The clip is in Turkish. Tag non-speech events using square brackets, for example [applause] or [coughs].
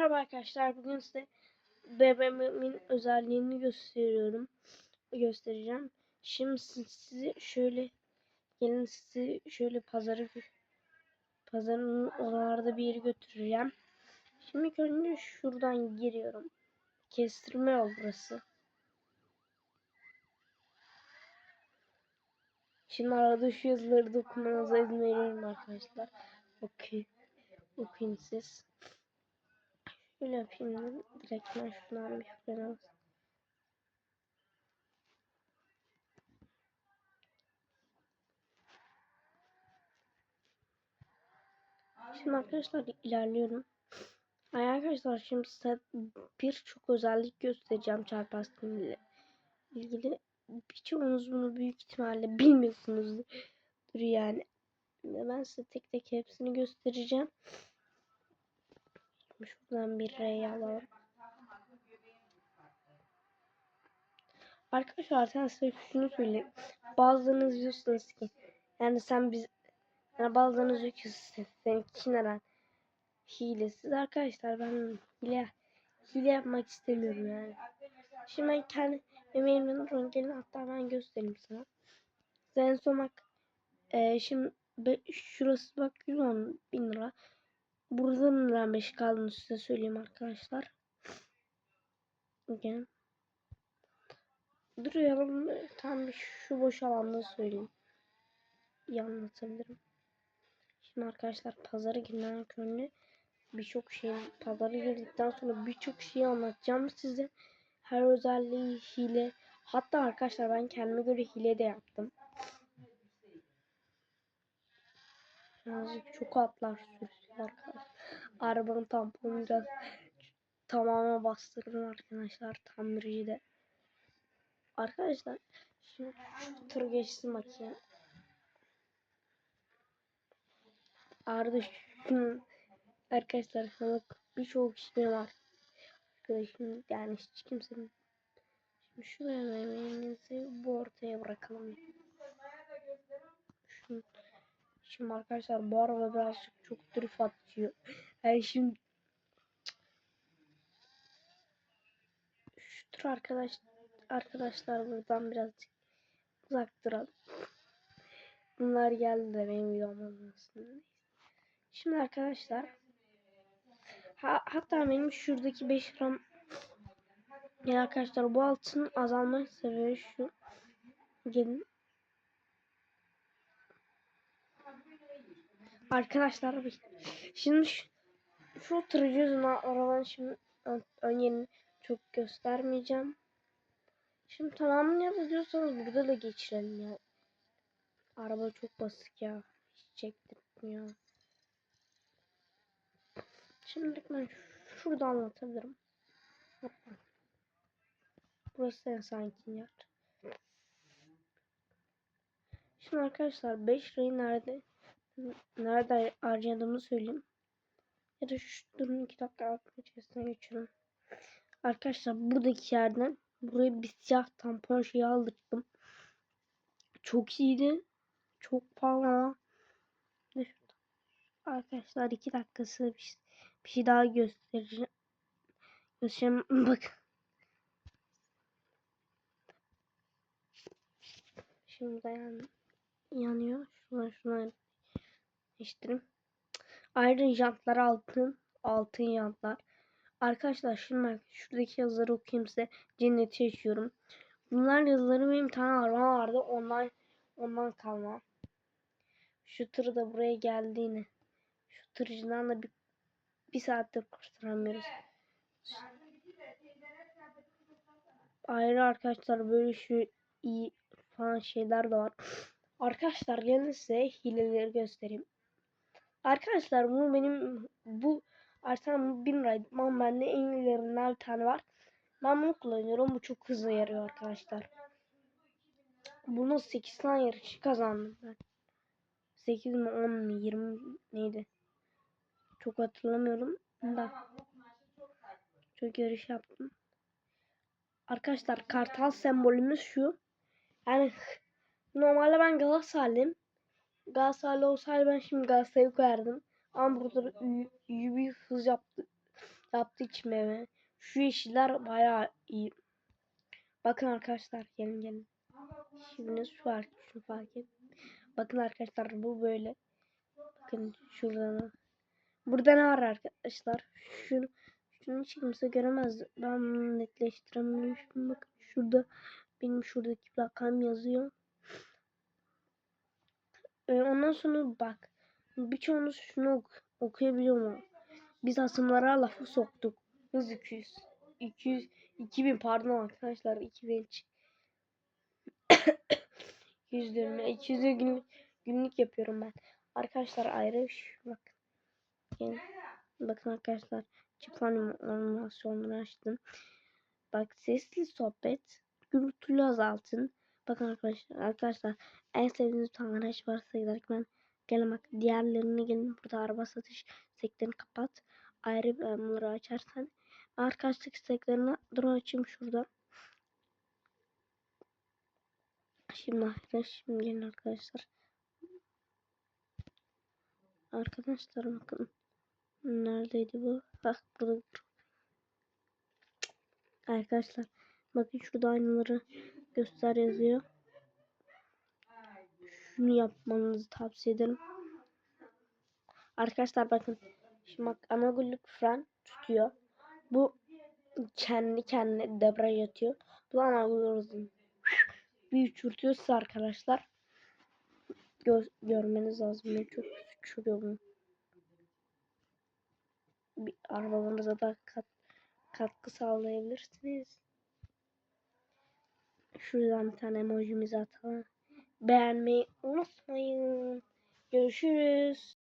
Merhaba arkadaşlar. Bugün size bebeğimin özelliğini gösteriyorum. Göstereceğim. Şimdi si- sizi şöyle gelin sizi şöyle pazarı pazarın oralarda bir yere götüreceğim. Şimdi önce şuradan giriyorum. Kestirme yol burası. Şimdi arada şu yazıları da okumanıza izin veriyorum arkadaşlar. Okey. Okuyun siz. Şöyle yapayım dedim. Direkt ben şuradan bir frene bas- Şimdi arkadaşlar ilerliyorum. Ay arkadaşlar şimdi size birçok özellik göstereceğim çarpaz ile ilgili. Birçoğunuz bunu büyük ihtimalle bilmiyorsunuzdur yani. Ben size tek tek hepsini göstereceğim. Şuradan bir R'yi alalım. Arkadaşlar sen size şunu söyleyeyim. Bazılarınız diyorsunuz ki yani sen biz yani bazılarınız diyor ki sen, için neden hilesiz arkadaşlar ben hile hile yapmak istemiyorum yani. Şimdi ben kendi emeğimden durun gelin hatta ben göstereyim sana. Size En son bak e, şimdi şurası bak 110 bin lira. Burada lira 5 kaldığını size söyleyeyim arkadaşlar. Gelin. Duruyalım. Tam şu boş alanda söyleyeyim. İyi anlatabilirim. Şimdi arkadaşlar pazara giden önce birçok şey pazara girdikten sonra birçok şeyi anlatacağım size. Her özelliği hile. Hatta arkadaşlar ben kendime göre hile de yaptım. Birazcık çok atlar sürüyor arkadaşlar. Arabanın tamponunu biraz tamamen bastırdım arkadaşlar tamircide. Arkadaşlar şimdi şu tır geçsin bakayım. Şu arkadaşlar sana birçok şey var. Arkadaşım yani hiç kimsenin şimdi şuraya memeğinizi bu ortaya bırakalım. Şu, şimdi arkadaşlar bu araba birazcık çok drift atıyor. Yani şimdi şu arkadaş arkadaşlar buradan birazcık uzak duralım. Bunlar geldi de benim videom olmasın. Şimdi arkadaşlar ha, hatta benim şuradaki 5 gram ya arkadaşlar bu altın azalma sebebi şu. Gelin. Arkadaşlar bir- şimdi şu, şu tırcı yüzünden arabanın şimdi ön, yerini çok göstermeyeceğim. Şimdi tamamını yapıyorsanız burada da geçirelim ya. Araba çok basık ya. Hiç çektirmiyor. Şimdi ben şurada anlatabilirim. Burası en sakin yer. Şimdi arkadaşlar 5 lirayı nerede nerede harcadığımı söyleyeyim. Ya da şu durun 2 dakika altın içerisine geçiyorum. Arkadaşlar buradaki yerden buraya bir siyah tampon şeyi aldırdım. Çok iyiydi. Çok pahalı. Şurada. Arkadaşlar 2 dakikası bir, şey- bir şey daha göstereceğim. Göstereceğim. [laughs] Bak. Şimdi yan, yanıyor. Şuradan şuradan değiştireyim. Ayrı jantlar altın. Altın jantlar. Arkadaşlar şimdi şuradaki yazıları okuyayım size. Cenneti yaşıyorum. Bunlar yazıları benim tane araba vardı. Ondan ondan kalma. Şu tır da buraya geldi yine. Şu tırcıdan da bir, bir saattir kurtaramıyoruz. Ayrı arkadaşlar böyle şu iyi falan şeyler de var. Arkadaşlar gelin size hileleri göstereyim. Arkadaşlar bu benim bu 1000 liraydı. Ama bende en ilerinden bir tane var. Ben bunu kullanıyorum. Bu çok hızlı yarıyor arkadaşlar. Bunu 8 tane yarışı kazandım ben. 8 mi 10 mu 20 neydi? Çok hatırlamıyorum. Da. Çok yarış yaptım. Arkadaşlar kartal sembolümüz şu. Yani normalde ben Galatasaraylıyım. Galatasaraylı olsaydı ben şimdi Galatasaray'ı koyardım. Ama burada y- bir hız yaptı. yaptı içmeme. Şu yeşiller bayağı iyi. Bakın arkadaşlar gelin gelin. Şimdi şu fark, şu fark et. Bakın arkadaşlar bu böyle. Bakın şuradan. Burada ne var arkadaşlar? Şunu, şunu hiç kimse göremez. Ben bunu netleştiremiyorum. Bakın şurada benim şuradaki rakam yazıyor. Ee, ondan sonra bak. Birçoğunuz şunu ok okuyabiliyor mu? Biz asımlara lafı soktuk. Hız 200. 200 2000 pardon arkadaşlar 2000 100 [coughs] diyorum ya 200 günlük, günlük yapıyorum ben. Arkadaşlar ayrı şu bak. Yani, bakın arkadaşlar çift animasyonları açtım. Bak sesli sohbet gürültülü azaltın. Bakın arkadaşlar arkadaşlar en sevdiğiniz tane araç varsa giderken gelin bak diğerlerine gelin burada araba satış seklerini kapat. Ayrı bir bunları açarsan arkadaşlık isteklerini dur açayım şurada. Şimdi arkadaşlar şimdi gelin arkadaşlar. Arkadaşlar bakın. Neredeydi bu? Bak burada. Arkadaşlar bakın şurada aynaları göster yazıyor. Şunu yapmanızı tavsiye ederim. Arkadaşlar bakın. Şimdi bak ana gülük fren tutuyor. Bu kendi kendine debriyaj atıyor. Bu da ana gülük bir uçurtuyorsa arkadaşlar gö görmeniz lazım. Ben çok uçuruyor. Bir arabalarınıza da kat katkı sağlayabilirsiniz. Şuradan bir tane emojimizi atalım. Beğenmeyi unutmayın. Görüşürüz.